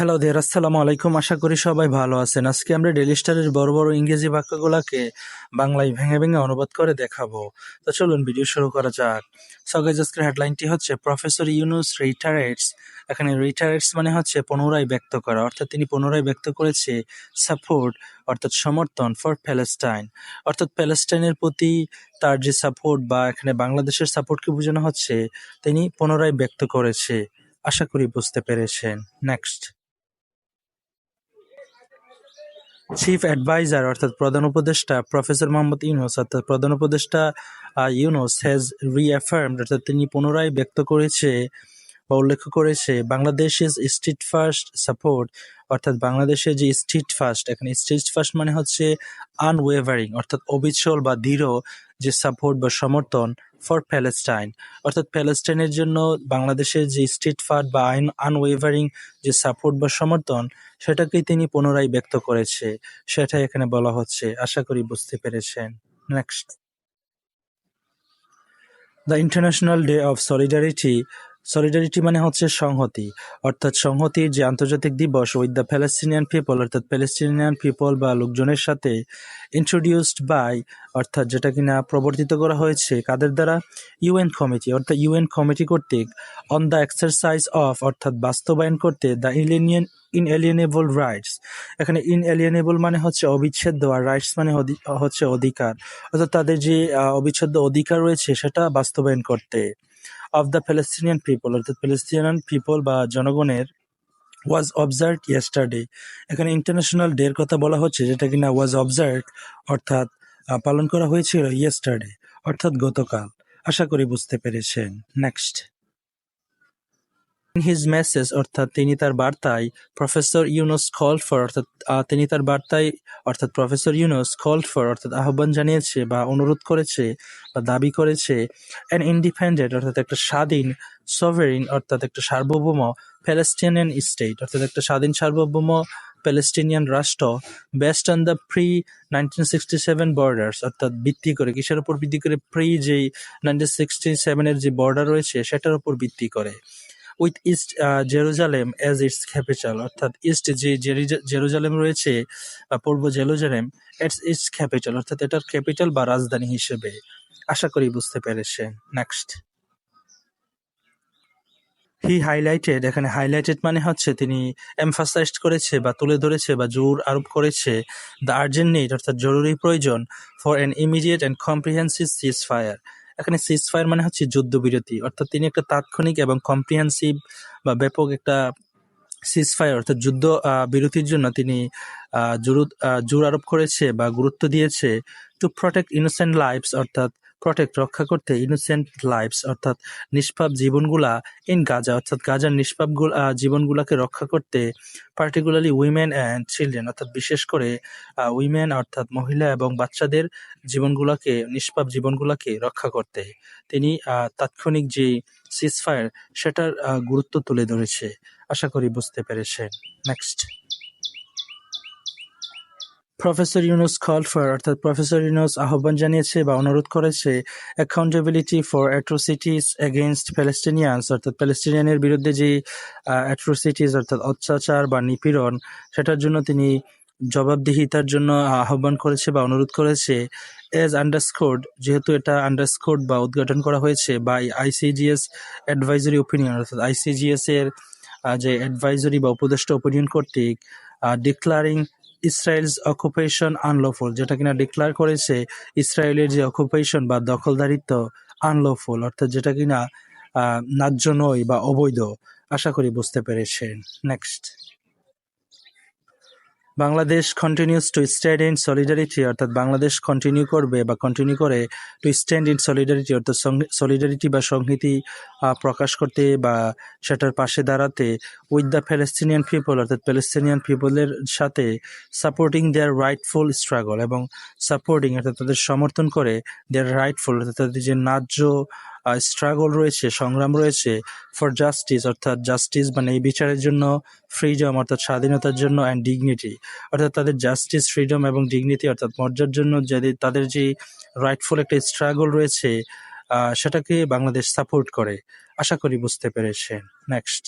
Hello দের আসসালামু আলাইকুম। আশা করি সবাই ভালো আছেন। আজকে আমরা ডেলি স্টারের বড় বড় ইংরেজি বাক্যগুলোকে বাংলায় ভেঙে ভেঙে অনুবাদ করে দেখাবো। তো চলুন ভিডিও শুরু করা যাক। সগাইজ আজকের হেডলাইনটি হচ্ছে প্রফেসর ইউনুস রিটারেটস এখানে রিটারেটস মানে হচ্ছে পুনরায় ব্যক্ত করা। অর্থাৎ তিনি পুনরায় ব্যক্ত করেছে সাপোর্ট অর্থাৎ সমর্থন ফর প্যালেস্টাইন অর্থাৎ প্যালেস্টাইনের প্রতি তার যে সাপোর্ট বা এখানে বাংলাদেশের সাপোর্টকে বোঝানো হচ্ছে, তিনি পুনরায় ব্যক্ত করেছে। আশা করি বুঝতে পেরেছেন। নেক্সট চিফ অ্যাডভাইজার অর্থাৎ প্রধান উপদেষ্টা প্রফেসর মোহাম্মদ ইউনুস অর্থাৎ প্রধান উপদেষ্টা ইউনুস হ্যাজ রিঅ্যাফার্মড অর্থাৎ তিনি পুনরায় ব্যক্ত করেছে বা উল্লেখ করেছে Bangladesh is steadfast support অর্থাৎ বাংলাদেশের যে স্ট্রিট ফার্স্ট এখানে স্ট্রিট ফার্স্ট মানে হচ্ছে আনওয়েভারিং অর্থাৎ অবিচল বা দৃঢ় যে সাপোর্ট বা সমর্থন ফর প্যালেস্টাইন অর্থাৎ প্যালেস্টাইনের জন্য বাংলাদেশের যে স্ট্রিট ফার্ট বা আইন আনওয়েভারিং যে সাপোর্ট বা সমর্থন, সেটাকেই তিনি পুনরায় ব্যক্ত করেছে। সেটাই এখানে বলা হচ্ছে। আশা করি বুঝতে পেরেছেন। Next the international day of solidarity solidarity মানে হচ্ছে সংহতি। অর্থাৎ সংহতির যে আন্তর্জাতিক দিবস উইথ দ্য প্যালেস্টিনিয়ান পিপল অর্থাৎ প্যালেস্টিনিয়ান পিপল বা লোকজনের সাথে ইন্ট্রোডিউসড বাই অর্থাৎ যেটা কিনা প্রবর্তিত করা হয়েছে কাদের দ্বারা? ইউএন কমিটি অর্থাৎ ইউএন কমিটি কর্তৃক অন দ্য এক্সারসাইজ অফ অর্থাৎ বাস্তবায়ন করতে দ্য ইলেনিয়ান ইনএলিয়েনেবল রাইটস এখানে ইনএলিয়েনেবল মানে হচ্ছে অবিচ্ছেদ্য আর রাইটস মানে হচ্ছে অধিকার। অর্থাৎ তাদের যে অবিচ্ছেদ্য অধিকার রয়েছে সেটা বাস্তবায়ন করতে। অফ দ্য প্যালেস্টিনিয়ান পিপল অর্থাৎ প্যালেস্টিনিয়ান পিপল বা জনগণের ওয়াজ অবজার্ভ ইয়েস্টারডে এখানে ইন্টারন্যাশনাল ডের কথা বলা হচ্ছে, যেটা কিনা ওয়াজ অবজার্ভ অর্থাৎ পালন করা হয়েছিল ইয়েস্টারডে অর্থাৎ গতকাল। আশা করি বুঝতে পেরেছেন। নেক্সট ইন হিজ মেসেজ অর্থাৎ তিনি তার বার্তায় প্রফেসর ইউনুস কল ফর অর্থাৎ তিনি তার বার্তায়, অর্থাৎ প্রফেসর ইউনুস কল ফর অর্থাৎ আহ্বান জানিয়েছে বা অনুরোধ করেছে বা দাবি করেছে অ্যান ইন্ডিপেন্ডেন্ট অর্থাৎ একটা স্বাধীন সভারিন অর্থাৎ একটা সার্বভৌম প্যালেস্টিনিয়ান স্টেট অর্থাৎ একটা স্বাধীন সার্বভৌম প্যালেস্টিনিয়ান রাষ্ট্র based on the pre nineteen sixty seven borders অর্থাৎ ভিত্তি করে, কিসের উপর ভিত্তি করে প্রি যেই নাইনটিন সিক্সটি সেভেনের যে বর্ডার রয়েছে, সেটার উপর ভিত্তি করে। With East Jerusalem as its capital অর্থাৎ ইস্ট যে জেরুজালেম রয়েছে, বা পূর্ব জেরুজালেম এটস ইটস ক্যাপিটাল অর্থাৎ এটার ক্যাপিটাল বা রাজধানী হিসেবে। আশা করি বুঝতে পেরেছে। নেক্সট হি হাইলাইটেড এখানে হাইলাইটেড মানে হচ্ছে তিনি এমফাসাইজড করেছে বা তুলে ধরেছে বা জোর আরোপ করেছে দ্য আর্জেন্ট নিড অর্থাৎ জরুরি প্রয়োজন for an immediate and comprehensive ceasefire এখানে সিজ ফায়ার মানে হচ্ছে যুদ্ধবিরতি। অর্থাৎ তিনি একটা তাৎক্ষণিক এবং কম্প্রিহেন্সিভ বা ব্যাপক একটা সিজ ফায়ার অর্থাৎ যুদ্ধ বিরতির জন্য তিনি জোর আরোপ করেছে বা গুরুত্ব দিয়েছে টু প্রোটেক্ট ইনোসেন্ট লাইফস অর্থাৎ প্রটেক্ট রক্ষা করতে ইনোসেন্ট লাইফস অর্থাৎ নিষ্পাপ জীবনগুলা ইন গাজা অর্থাৎ গাজার নিষ্পাপ জীবনগুলাকে রক্ষা করতে পার্টিকুলারলি উইমেন অ্যান্ড চিলড্রেন অর্থাৎ বিশেষ করে উইমেন অর্থাৎ মহিলা এবং বাচ্চাদের জীবনগুলাকে, নিষ্পাপ জীবনগুলাকে রক্ষা করতে। তিনি তাৎক্ষণিক যে সিজফায়ার সেটার গুরুত্ব তুলে ধরেছে। আশা করি বুঝতে পেরেছেন। Next professor Yunus call for অর্থাৎ প্রফেসর ইউনুস আহ্বান জানিয়েছে বা অনুরোধ করেছে accountability for atrocities against Palestinians অর্থাৎ প্যালেস্টিনিয়ানের বিরুদ্ধে যে অ্যাট্রোসিটিস অর্থাৎ অত্যাচার বা নিপীড়ন, সেটার জন্য তিনি জবাবদিহিতার জন্য আহ্বান করেছে বা অনুরোধ করেছে। এজ আন্ডারস্কোড যেহেতু এটা আন্ডারস্কোড বা উদ্ঘাটন করা হয়েছে বা আইসিজিএস অ্যাডভাইজরি ওপিনিয়ন অর্থাৎ আইসিজিএস এর যে অ্যাডভাইজরি বা উপদেষ্টা ওপিনিয়ন কর্তৃক ডিক্লারিং ইসরায়েলস অকুপেশন আনলফুল যেটা কিনা ডিক্লার করেছে ইসরায়েলের যে অকুপেশন বা দখলদারিত্ব আনলফুল অর্থাৎ যেটা কিনা ন্যায্য নয় বা অবৈধ। আশা করি বুঝতে পেরেছেন। Next Bangladesh continues to stand in solidarity অর্থাৎ বাংলাদেশ কন্টিনিউ করবে বা কন্টিনিউ করে টু স্ট্যান্ড ইন সলিডারিটি অর্থাৎ সলিডারিটি বা সংহতি প্রকাশ করতে বা সেটার পাশে দাঁড়াতে উইথ দ্য প্যালেস্তিনিয়ান পিপল অর্থাৎ প্যালেস্তিনিয়ান পিপলের সাথে সাপোর্টিং দেয়ার রাইটফুল স্ট্রাগল এবং সাপোর্টিং অর্থাৎ তাদের সমর্থন করে দেয়ার রাইটফুল অর্থাৎ তাদের যে ন্যায্য স্ট্রাগল রয়েছে সংগ্রাম রয়েছে ফর জাস্টিস অর্থাৎ জাস্টিস মানে এই বিচারের জন্য ফ্রিডম অর্থাৎ স্বাধীনতার জন্য অ্যান্ড ডিগনিটি অর্থাৎ তাদের জাস্টিস ফ্রিডম এবং ডিগনিটি অর্থাৎ মর্যাদার জন্য যদি তাদের যে রাইটফুল একটা স্ট্রাগল রয়েছে সেটাকে বাংলাদেশ সাপোর্ট করে আশা করি বুঝতে পেরেছেন next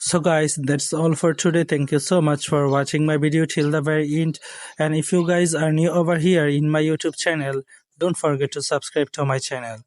So guys, that's all for today. Thank you so much for watching my video till the very end. And if you guys are new over here in my YouTube channel, don't forget to subscribe to my channel.